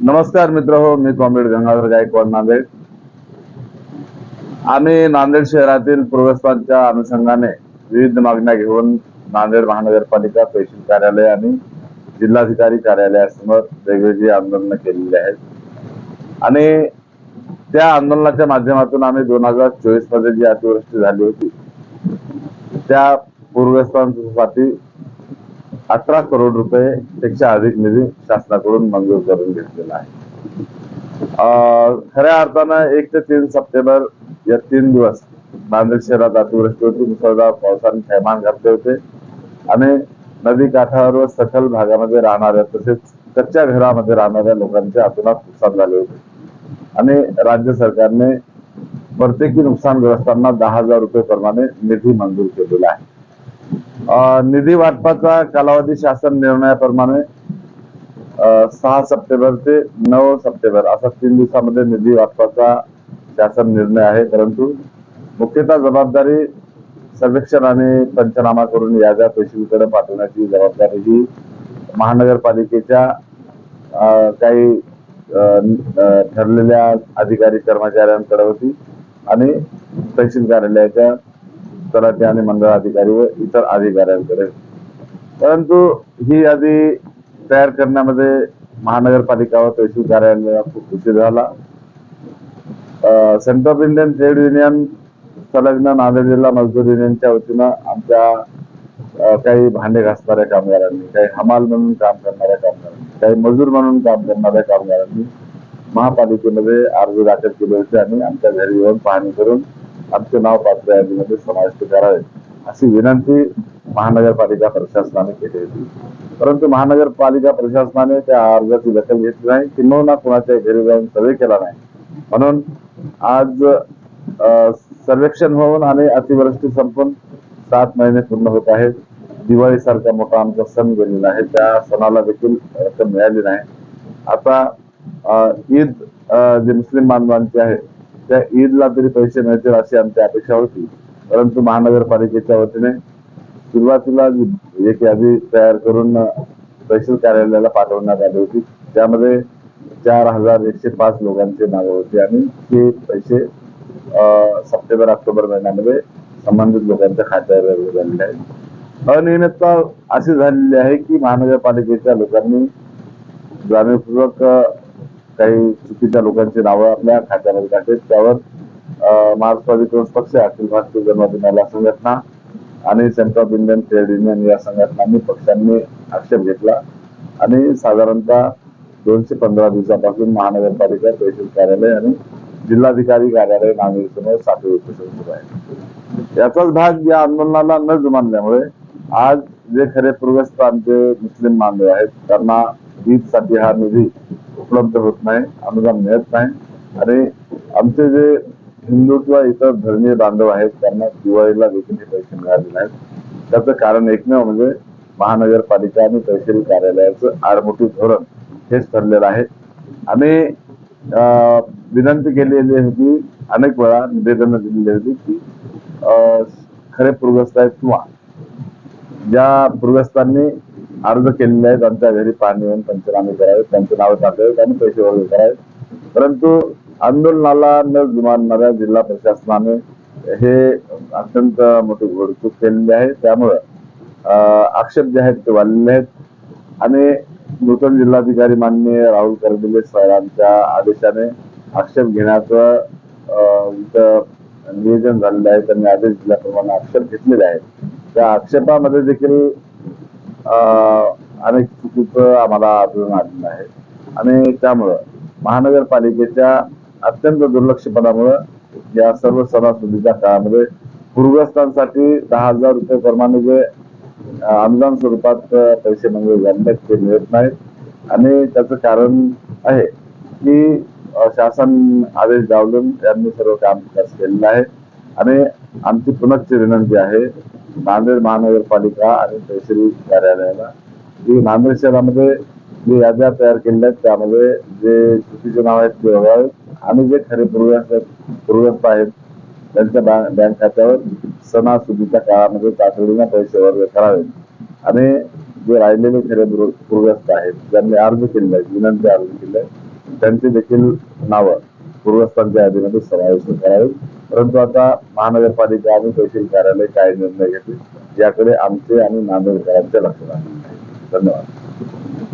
नमस्कार मित्र हो मी कॉम्रेड गंगाधर गायकवाड नांदेड. आम्ही नांदेड शहरातील पूर्वस्तांच्या अनुषंगाने विविध मागण्या घेऊन नांदेड महानगरपालिका तहसील कार्यालय आणि जिल्हाधिकारी कार्यालयासमोर वेगवेगळी आंदोलनं केलेली आहेत. आणि त्या आंदोलनाच्या माध्यमातून आम्ही दोन हजार चोवीसमध्ये जी अतिवृष्टी झाली होती त्या पूरग्रस्तांसाठी अठरा करोड रुपये पेक्षा अधिक निधी शासनाकडून मंजूर करून घेतलेला आहे. खऱ्या अर्थानं एक ते तीन सप्टेंबर या तीन दिवस नांदेड शहरात अतिवृष्टी होती मुसळधार पावसाने थैमान घातले होते आणि नदी काठावर व सखल भागामध्ये राहणाऱ्या तसेच कच्च्या घरामध्ये राहणाऱ्या लोकांचे अतोनात नुकसान झाले होते. आणि राज्य सरकारने प्रत्येकी नुकसानग्रस्तांना दहा हजार रुपये प्रमाणे निधी मंजूर केलेला आहे. निधी वाटपाचा कालावधी शासन निर्णयाप्रमाणे सहा सप्टेंबर ते नऊ सप्टेंबर असा तीन दिवसामध्ये निधी वाटपाचा शासन निर्णय आहे. परंतु मुख्यतः जबाबदारी सर्वेक्षण आणि पंचनामा करून याद्या पेशवीकडे पाठवण्याची जबाबदारी ही महानगरपालिकेच्या काही ठरलेल्या अधिकारी कर्मचाऱ्यांकडे होती आणि तहसील कार्यालयाच्या तलाठी आणि मंडळ अधिकारी व इतर अधिकाऱ्यांकडे. परंतु ही यादी तयार करण्यामध्ये महानगरपालिका व तहसील कार्यालयाला खूप उशीर झाला. Centre of Indian trade union संलग्न नांदेड जिल्हा मजदूर युनियनच्या वतीनं आमच्या काही भांडे घासणाऱ्या कामगारांनी काही हमाल म्हणून काम करणाऱ्या कामगारांनी काही मजूर म्हणून काम करणाऱ्या कामगारांनी महापालिकेमध्ये अर्ज दाखल केले होते आणि आमच्या घरी येऊन पाहणी करून आमचे नाव पात्र यादीमध्ये समाविष्ट करावे अशी विनंती महानगरपालिका प्रशासनाने केली होती. परंतु महानगरपालिका प्रशासनाने त्या अर्जाची दखल घेतली नाही. किंवा कोणाच्या घरी जाऊन सर्वे केला नाही. म्हणून आज सर्वेक्षण होऊन आणि अतिवृष्टी संपून सात महिने पूर्ण होत आहेत. दिवाळी सारखा मोठा आमचा सण गेलेला आहे. त्या सणाला देखील रक्कम मिळाली नाही. आता ईद जे मुस्लिम बांधवांची आहे त्या ईदला तरी पैसे मिळतील अशी आमची अपेक्षा होती. परंतु महानगरपालिकेच्या वतीने सुरुवातीला एक यादी तयार करून तहसील कार्यालयाला पाठवण्यात आली होती. त्यामध्ये चार हजार एकशे पाच लोकांची नावे होती आणि ते पैसे सप्टेंबर ऑक्टोबर महिन्यामध्ये संबंधित लोकांच्या खात्यावर झालेले आहेत. अनियमितता अशी झालेली आहे की महानगरपालिकेच्या लोकांनी जाणीवपूर्वक काही चुकीच्या लोकांची नावं आपल्या खात्यामध्ये टाकलीत. त्यावर अ, मार्क्सवादी काँग्रेस पक्ष अखिल भारतीय जनवादी महिला संघटना आणि central of Indian trade union या संघटनांनी पक्षांनी आक्षेप घेतला. आणि साधारणतः दोनशे पंधरा दिवसापासून महानगरपालिका तहसील कार्यालय आणि जिल्हाधिकारी कार्यालय नांदेड समोर साखळी उपोषण सुरू आहे याचाच भाग या आंदोलनाला न जुमानल्यामुळे आज जे खरे पूर्वस्थ आमचे मुस्लिम बांधव आहेत त्यांना ईदसाठी हा निधी उपलब्ध होत नाही अनुदान मिळत नाही. आणि आमचे जे हिंदू किंवा इतर धर्मीय बांधव आहेत त्यांना दिवाळीला देखील हे पैसे मिळाले नाहीत. त्याचं कारण एकमेव म्हणजे महानगरपालिका आणि तहसील कार्यालयाचं आडमोठी धोरण हेच ठरलेलं आहे. आम्ही विनंती केलेली होती अनेक वेळा निवेदन दिलेली होती की खरे पूरग्रस्त आहेत किंवा ज्या पूरग्रस्तांनी अर्ज केलेले आहेत आमच्या घरी पाणी येऊन पंचनामे करावे त्यांचे नाव टाकावेत आणि पैसे वगैरे करावेत परंतु आंदोलनाला न जुमानणाऱ्या जिल्हा प्रशासनाने हे अत्यंत मोठी घोडचूक केलेली आहे. त्यामुळं आक्षेप जे आहेत ते वाढलेले आहेत. आणि नूतन जिल्हाधिकारी माननीय राहुल करबिले सरांच्या आदेशाने आक्षेप घेण्याचं नियोजन झालेलं आहे. त्यांनी आदेश दिल्याप्रमाणे आक्षेप घेतलेले आहेत. त्या आक्षेपामध्ये देखील अनेक चुकीचं आम्हाला आढळून आलेलं आहे. आणि त्यामुळं महानगरपालिकेच्या अत्यंत दुर्लक्षपणामुळं या सर्व सणासुदीच्या काळामध्ये पूरग्रस्तांसाठी दहा हजार रुपये प्रमाणे जे अनुदान स्वरूपात पैसे मंजूर झाले ते मिळत नाहीत. आणि त्याचं कारण आहे की शासन आदेश डावलून यांनी सर्व काम केलेलं आहे. आणि आमची पुनश्च विनंती आहे नांदेड महानगरपालिका आणि तहसील कार्यालयाला जी नांदेड शहरामध्ये जे याद्या तयार केलेल्या आहेत त्यामध्ये जे चुकीचे नाव आहेत ते वगळावेत आणि जे खरे पूर्वग्रस्त पूर्वग्रस्त आहेत त्यांच्या बँक खात्यावर सणासुदीच्या काळामध्ये तातडीनं पैसे वर्ग करावे. आणि जे राहिलेले खरे पूर- आहेत ज्यांनी अर्ज केले आहेत विनंती अर्ज केले त्यांचे देखील नावं पूर्वस्तांच्या यादीमध्ये समाविष्ट करावे. परंतु आता महानगरपालिका आणि तहसील कार्यालय काय निर्णय घेतील याकडे आमचे आणि नांदेडकरांचे लक्ष राहणार आहे. धन्यवाद